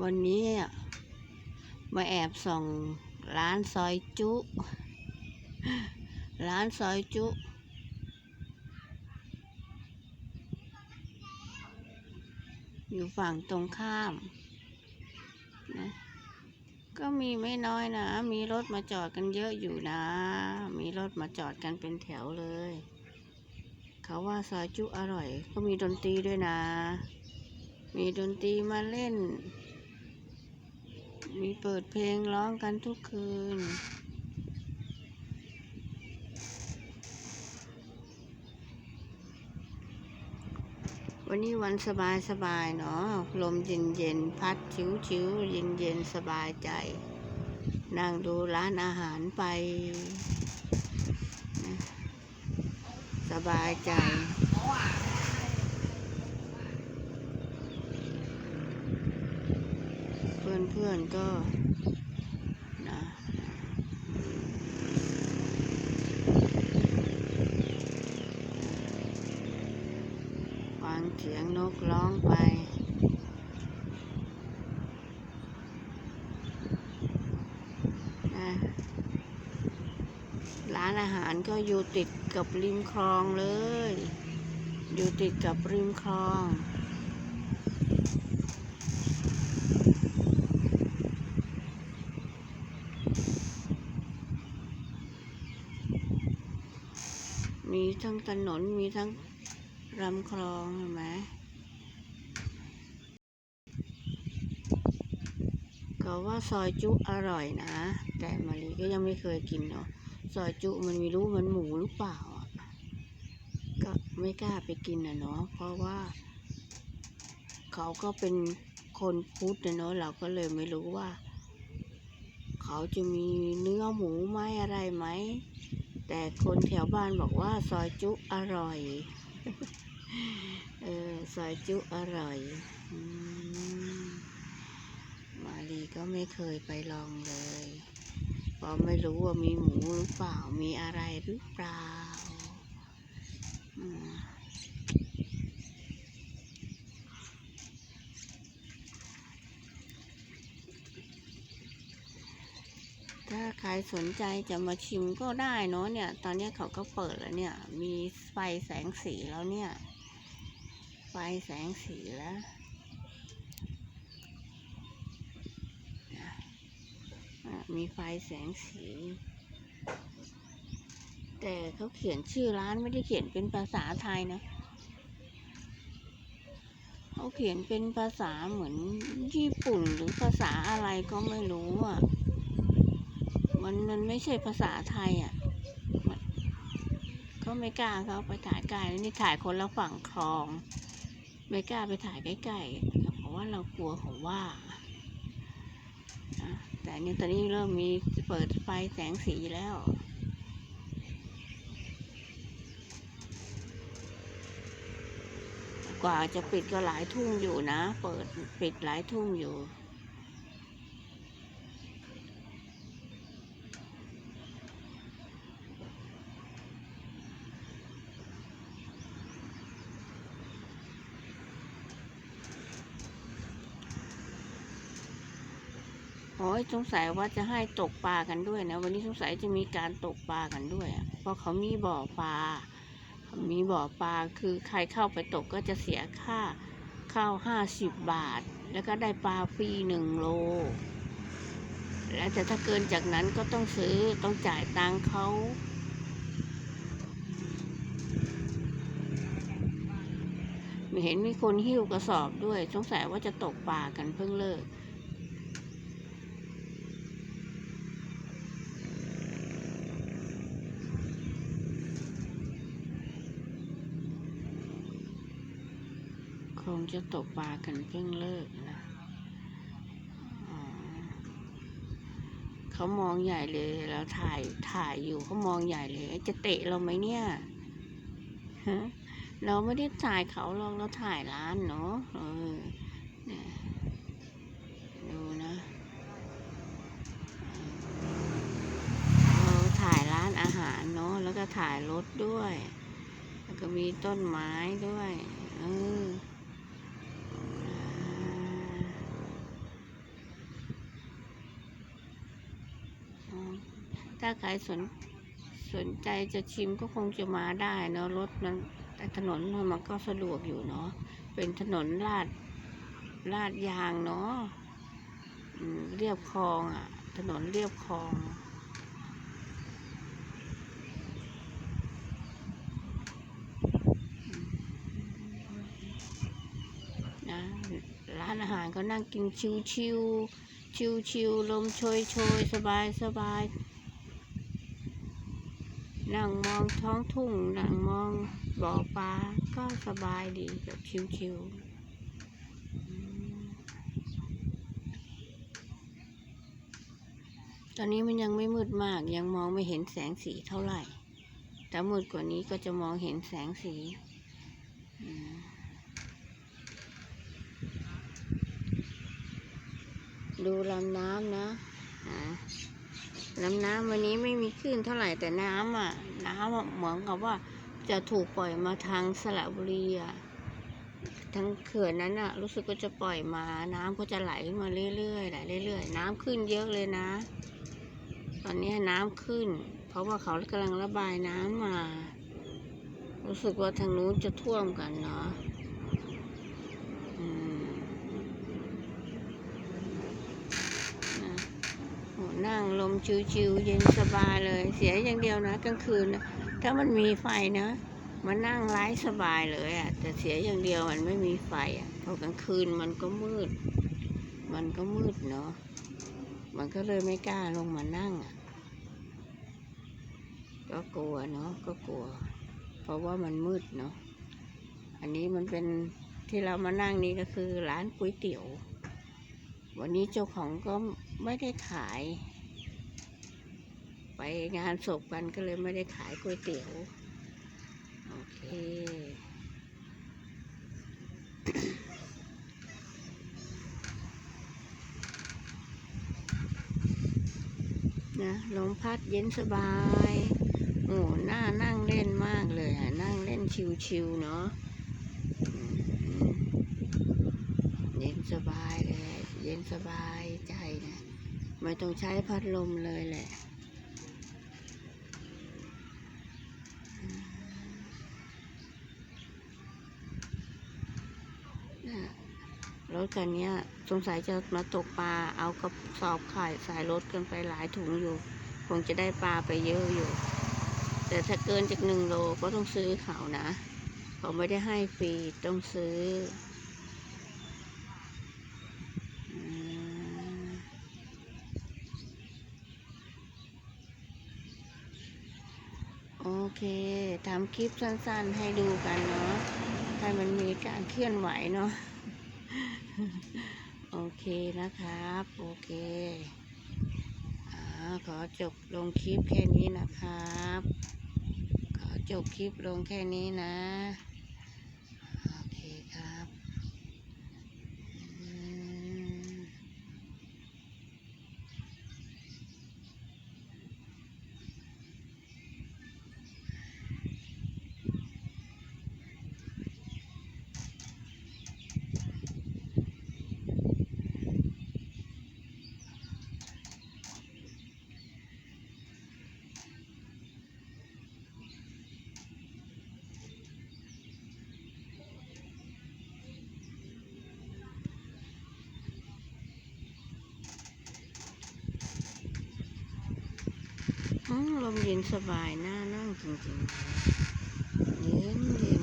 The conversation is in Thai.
วันนี้มาแอบส่องร้านซอยจุ ร้านซอยจุ อยู่ฝั่งตรงข้ามนะก็มีไม่น้อยนะ มีรถมาจอดกันเยอะอยู่นะ มีรถมาจอดกันเป็นแถวเลย เขาว่าซอยจุอร่อย ก็มีดนตรีด้วยนะ มีดนตรีมาเล่น มีเปิดเพลงร้องกันทุกคืน วันนี้วันสบายสบายเนาะ ลมเย็นเย็นพัดชิวชิวเย็นเย็นสบายใจ นั่งดูร้านอาหารไป สบายใจ พื่อนเพื่อนๆก็นะฟังเสียงนกร้องไปนะร้านอาหารก็อยู่ติดกับริมคลองเลย อยู่ติดกับริมคลอง มีทั้งถนนมีทั้งลำคลองเห็นไหมก็ว่าซอยจุอร่อยนะ แต่มารีก็ยังไม่เคยกินเนาะซอยจุมันม่รู้มันหมูหรือเปล่าอะก็ไม่กล้าไปกินนะเนาะเพราะว่า เขาก็เป็นคนพุทธนะเนาะเราก็เลยไม่รู้ว่า เขาจะมีเนื้อหมูไหมอะไรไหม แต่คนแถวบ้านบอกว่าซอยจุอร่อย เออซอยจุอร่อยอมาลีก็ไม่เคยไปลองเลยเพราะไม่รู้ว่ามีหมูหรือเปล่ามีอะไรหรือเปล่า อืม ถ้าใครสนใจจะมาชิมก็ได้เนาะเนี่ย ตอนนี้เขาก็เปิดแล้วเนี่ย มีไฟแสงสีแล้วเนี่ย ไฟแสงสีแล้วมีไฟแสงสี แต่เขาเขียนชื่อร้านไม่ได้เขียนเป็นภาษาไทยนะเขาเขียนเป็นภาษาเหมือนญี่ปุ่นหรือภาษาอะไรก็ไม่รู้อะ มันมันไม่ใช่ภาษาไทยอะมันก็ไม่กล้าเขาไปถ่ายใกลนี่ถ่ายคนละฝั่งคลอง ไม่กล้าไปถ่ายใกล้ๆเพราะว่าเรากลัวเขาว่าแต่นี่ตอนนี้เริ่มมีเปิดไฟแสงสีแล้วกว่าจะปิดก็หลายทุ่มอยู่นะ เปิดปิดหลายทุ่มอยู่ โอ้ยสงสัยว่าจะให้ตกปลากันด้วยนะ วันนี้สงสัยจะมีการตกปลากันด้วย เพราะเขามีบ่อปลาเขามีบ่อปลาคือใครเข้าไปตกก็จะเสียค่าเข้าห้าสิบบาท แล้วก็ได้ปลาฟรีหนึ่งโล แล้วแต่ถ้าเกินจากนั้นก็ต้องซื้อต้องจ่ายตังค์เขาไม่เห็นมีคนหิ้วกระสอบด้วย สงสัยว่าจะตกปลากันเพิ่งเลิก คงจะตกปลากันเพิ่งเลิกนะเขามองใหญ่เลยเราถ่ายถ่ายอยู่เขามองใหญ่เลย จะเตะเราไหมเนี่ยฮะเราไม่ได้ถ่ายเขาเราเราถ่ายร้านเนาะเออดูนะเราถ่ายร้านอาหารเนาะแล้วก็ถ่ายรถด้วย แล้วก็มีต้นไม้ด้วย เออ ถ้าใครสนสนใจจะชิมก็คงจะมาได้เนาะรถมันแต่ถนนมันก็สะดวกอยู่เนาะเป็นถนนลาดลาดยางเนาะเรียบคลองอะ ถนนเรียบคลองนะร้านอาหารก็นั่งกินชิวชิวชิวชิวๆลมโชยโชยสบายสบาย นั่งมองท้องทุ่ง นั่งมองบ่อปลา ก็สบายดีแบบชิวๆตอนนี้มันยังไม่มืดมากยังมองไม่เห็นแสงสีเท่าไหร่ แต่มืดกว่านี้ก็จะมองเห็นแสงสี ดูลำน้ำนะ ลำน้ำวันนี้ไม่มีคลื่นเท่าไหร่แต่น้ำอะ น้ำอะเหมือนกับว่าจะถูกปล่อยมาทางสระบุรีอะทางเขื่อนนั้นอะ รู้สึกว่าจะปล่อยมา น้ำก็จะไหลมาเรื่อยๆไหลเรื่อยๆ น้ำขึ้นเยอะเลยนะ ตอนนี้น้ำขึ้น เพราะว่าเขากำลังระบายน้ำมา รู้สึกว่าทางนู้นจะท่วมกันเนาะอืม นะโห นั่งลมชิวๆเย็นสบายเลย เสียอย่างเดียวนะกลางคืนนะถ้ามันมีไฟนะมันนั่งไร้สบายเลยอะ่ะ แต่เสียอย่างเดียวมันไม่มีไฟอะ่ะพอกลางคืนมันก็มืด มันก็มืดเนาะมันก็เลยไม่กล้าลงมานั่งอะ่ะก็กลัวเนาะก็กลัว เพราะว่ามันมืดเนาะอันนี้มันเป็นที่เรามานั่งนี่ก็คือร้านก๋วยเตี๋ยว วันนี้เจ้าของก็ไม่ได้ขาย ไปงานศพกันก็เลยไม่ได้ขายก๋วยเตี๋ยว โอเคนะลมพัดเย็นสบาย โอ้หน้านั่งเล่นมากเลยอะ นั่งเล่นชิวๆเนาะเย็นสบายเลย เย็นสบายใจนะ ไม่ต้องใช้พัดลมเลยแหละอืมน่ะ รถคันนี้สงสัยจะมาตกปลาเอากระสอบไข่สายรถกันไปหลายถุงอยู่ คงจะได้ปลาไปเยอะอยู่ แต่ถ้าเกินจากหนึ่งโลก็ต้องซื้อเขานะเขาไม่ได้ให้ฟรีต้องซื้อโอเคทำคลิปสั้นๆให้ดูกันเนาะให้มันมีการเคลื่อนไหวเนาะ เคนะครับ โอเคอขอจบลงคลิปแค่นี้นะครับ ขอจบคลิปลงแค่นี้นะ โอเคครับอืม อืม ลมเย็นสบายน่านั่งจริงๆ เย็นเย็